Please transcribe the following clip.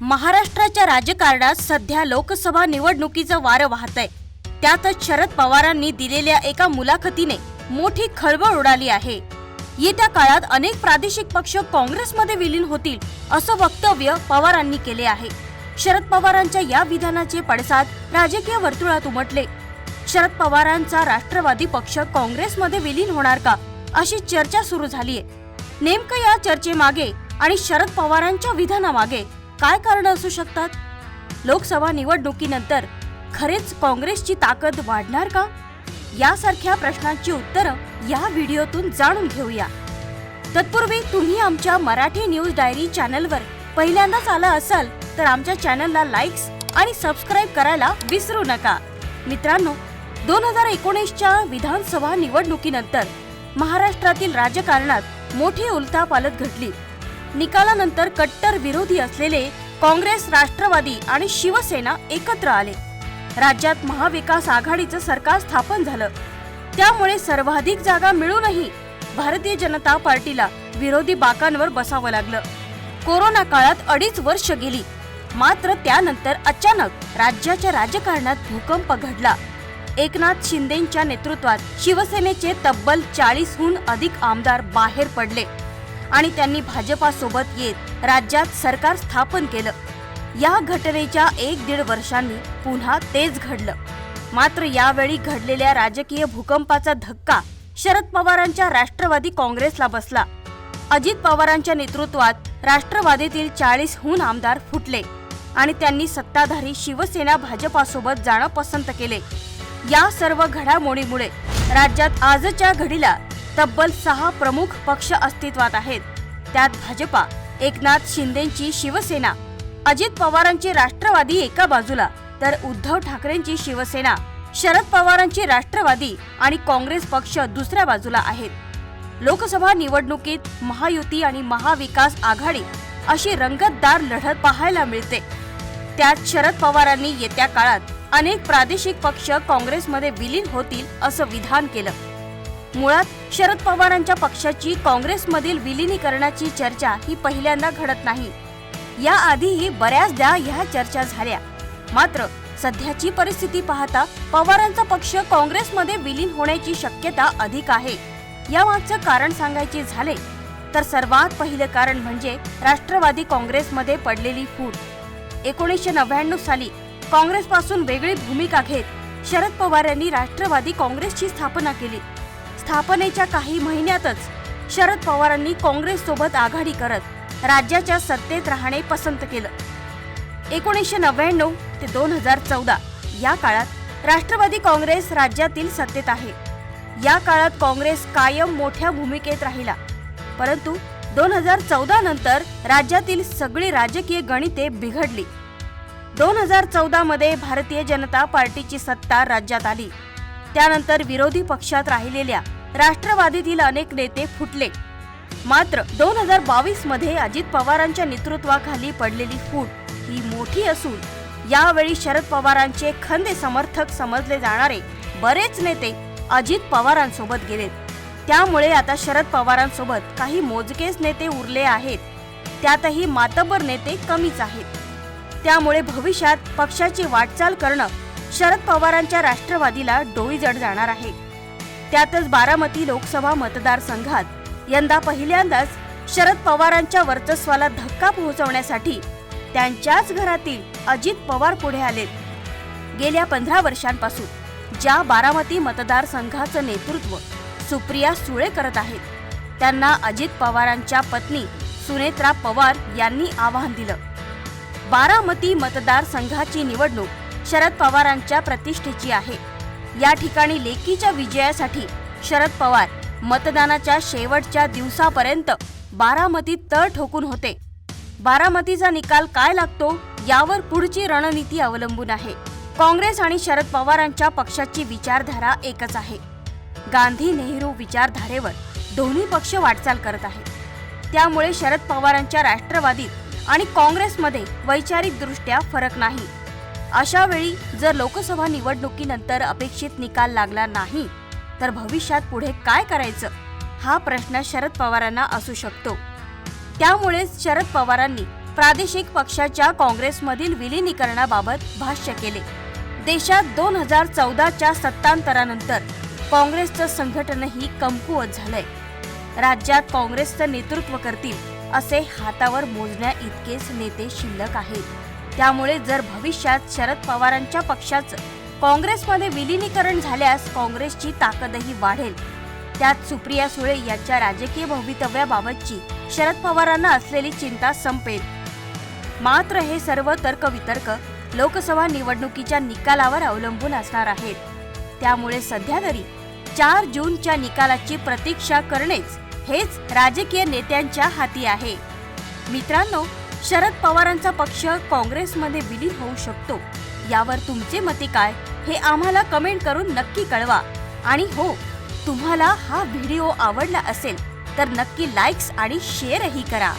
महाराष्ट्राच्या राजकारणात सध्या लोकसभा निवडणुकीचं वारं वाहत आहे. त्यातच शरद पवारांनी दिलेल्या एका मुलाखतीने मोठी खळबळ उडाली आहे. येत्या काळात अनेक प्रादेशिक पक्ष काँग्रेसमध्ये विलीन होतील असं वक्तव्य पवारांनी केले आहे. शरद पवारांच्या या विधानाचे पडसाद राजकीय वर्तुळात उमटले. शरद पवारांचा राष्ट्रवादी पक्ष काँग्रेसमध्ये विलीन होणार का अशी चर्चा सुरू झालीय. नेमकं या चर्चेमागे आणि शरद पवारांच्या विधानामागे काय कारण असू शकतात? लोकसभा निवडणुकीनंतर खरेच काँग्रेसची ताकद वाढणार का? यासारख्या प्रश्नांची उत्तरं या व्हिडिओतून जाणून घेऊया. तत्पूर्वी तुम्ही आमच्या मराठी न्यूज डायरी चॅनलवर पहिल्यांदाच आला असाल तर आमच्या चॅनलला लाईक्स आणि सबस्क्राईब करायला विसरू नका. मित्रांनो दोन हजार एकोणीसच्या विधानसभा निवडणुकीनंतर महाराष्ट्रातील राजकारणात मोठी उलथापालत घडली. निकालानंतर कट्टर विरोधी असलेले काँग्रेस राष्ट्रवादी आणि शिवसेना एकत्र आले. राज्यात महाविकास आघाडीचं सरकार स्थापन झालं. त्यामुळे सर्वाधिक जागा मिळूनही भारतीय जनता पार्टीला विरोधी बाकांवर बसावं लागलं. कोरोना काळात अडीच वर्ष गेली. मात्र त्यानंतर अचानक राज्याच्या राजकारणात भूकंप घडला. एकनाथ शिंदेच्या नेतृत्वात शिवसेनेचे तब्बल चाळीसहून अधिक आमदार बाहेर पडले. आणि त्यांनी भाजपासोबत येत राज्यात सरकार स्थापन केलं. या घटनेच्या एक दीड वर्षांनी पुन्हा तेच घडलं. मात्र यावेळी घडलेल्या राजकीय भूकंपाचा धक्का शरद पवारांच्या राष्ट्रवादी काँग्रेसला बसला. अजित पवारांच्या नेतृत्वात राष्ट्रवादीतील चाळीसहून आमदार फुटले आणि त्यांनी सत्ताधारी शिवसेना भाजपासोबत जाणं पसंत केले. या सर्व घडामोडीमुळे राज्यात आजच्या घडीला तब्बल सहा प्रमुख पक्ष अस्तित्वात आहेत. त्यात भाजपा एकनाथ शिंदेची शिवसेना अजित पवारांची राष्ट्रवादी एका बाजूला तर उद्धव ठाकरेंची शिवसेना शरद पवारांची राष्ट्रवादी आणि काँग्रेस पक्ष दुसऱ्या बाजूला आहेत. लोकसभा निवडणुकीत महायुती आणि महाविकास आघाडी अशी रंगतदार लढत पाहायला मिळते. त्यात शरद पवारांनी येत्या काळात अनेक प्रादेशिक पक्ष काँग्रेसमध्ये विलीन होतील असं विधान केलं. मुळात शरद पवारांच्या पक्षाची काँग्रेसमधील विलीनीकरणाची चर्चा ही पहिल्यांदा घडत नाही. याआधीही बऱ्याचदा ह्या चर्चा झाल्या. मात्र सध्याची परिस्थिती पाहता पवारांचा पक्ष काँग्रेसमध्ये विलीन होण्याची शक्यता अधिक आहे. यामागचं कारण सांगायचे झाले तर सर्वात पहिलं कारण म्हणजे राष्ट्रवादी काँग्रेसमध्ये पडलेली फूट. एकोणीसशे नव्याण्णव साली काँग्रेसपासून वेगळी भूमिका घेत शरद पवार यांनी राष्ट्रवादी काँग्रेसची स्थापना केली. स्थापनेच्या काही महिन्यातच शरद पवारांनी काँग्रेस सोबत आघाडी करत राज्याच्या सत्तेत राहणे पसंत केलं. एकोणीसशे नव्याण्णव ते दोन हजार चौदा या काळात राष्ट्रवादी काँग्रेस राज्यातील सत्तेत आहे. या काळात काँग्रेस कायम मोठ्या भूमिकेत राहिला. परंतु दोन हजार चौदा नंतर राज्यातील सगळी राजकीय गणिते बिघडली. दोन हजार चौदा मध्ये भारतीय जनता पार्टीची सत्ता राज्यात आली. त्यानंतर विरोधी पक्षात राहिलेल्या राष्ट्रवादीतील अनेक नेते फुटले. मात्र दोन हजार बावीसमध्ये अजित पवारांच्या नेतृत्वाखाली पडलेली फूट ही मोठी असून यावेळी शरद पवारांचे खंदे समर्थक समजले जाणारे बरेच नेते अजित पवारांसोबत गेलेत. त्यामुळे आता शरद पवारांसोबत काही मोजकेच नेते उरले आहेत. त्यातही मातबर नेते कमीच आहेत. त्यामुळे भविष्यात पक्षाची वाटचाल करणं शरद पवारांच्या राष्ट्रवादीला डोईजड जाणार आहे. त्यातच बारामती लोकसभा मतदारसंघात यंदा पहिल्यांदाच शरद पवारांच्या वर्चस्वाला धक्का पोहोचवण्यासाठी त्यांच्याच घरातील अजित पवार पुढे आलेत. गेल्या पंधरा वर्षांपासून ज्या बारामती मतदारसंघाचं नेतृत्व सुप्रिया सुळे करत आहेत त्यांना अजित पवारांच्या पत्नी सुनेत्रा पवार यांनी आवाहन दिलं. बारामती मतदारसंघाची निवडणूक शरद पवारांच्या प्रतिष्ठेची आहे. या ठिकाणी लेकीच्या विजयासाठी शरद पवार मतदानाच्या शेवटच्या दिवसापर्यंत बारामतीत तळ ठोकून होते. बारामतीचा निकाल काय लागतो यावर पुढची रणनीती अवलंबून आहे. काँग्रेस आणि शरद पवारांच्या पक्षाची विचारधारा एकच आहे. गांधी नेहरू विचारधारेवर दोन्ही पक्ष वाटचाल करत आहेत. त्यामुळे शरद पवारांच्या राष्ट्रवादीत आणि काँग्रेसमध्ये वैचारिकदृष्ट्या फरक नाही. अशा वेळी जर लोकसभा निवडणुकीनंतर अपेक्षित निकाल लागला नाही तर भविष्यात पुढे काय करायचं? हा प्रश्न शरद पवारांना असू शकतो. त्यामुळेच शरद पवारांनी प्रादेशिक पक्षाच्या काँग्रेसमधील विलिनीकरणाबाबत भाष्य केले. देशात दोन हजार चौदाच्या सत्तांतरानंतर काँग्रेसचं संघटनही कमकुवत झालंय. राज्यात काँग्रेसचं नेतृत्व करतील असे हातावर मोजण्या इतकेच नेते शिल्लक आहेत. त्यामुळे जर भविष्यात शरद पवारांच्या पक्षाचं काँग्रेसमध्ये विलिनीकरण झाल्यास काँग्रेसची ताकदही वाढेल. त्यात सुप्रिया सुळे यांच्या राजकीय भवितव्याबाबतची शरद पवारांना असलेली चिंता संपेल. मात्र हे सर्व तर्कवितर्क लोकसभा निवडणुकीच्या निकालावर अवलंबून असणार आहेत. त्यामुळे सध्या तरी चार जूनच्या निकालाची प्रतीक्षा करणेच हेच राजकीय नेत्यांच्या हाती आहे. मित्रांनो शरद पवारांचा पक्ष काँग्रेसमध्ये विलीन होऊ शकतो. यावर तुमचे मते काय? हे आम्हाला कमेंट करून नक्की कळवा. आणि हो तुम्हाला हा व्हिडिओ आवडला असेल तर नक्की लाईक्स आणि शेअरही करा.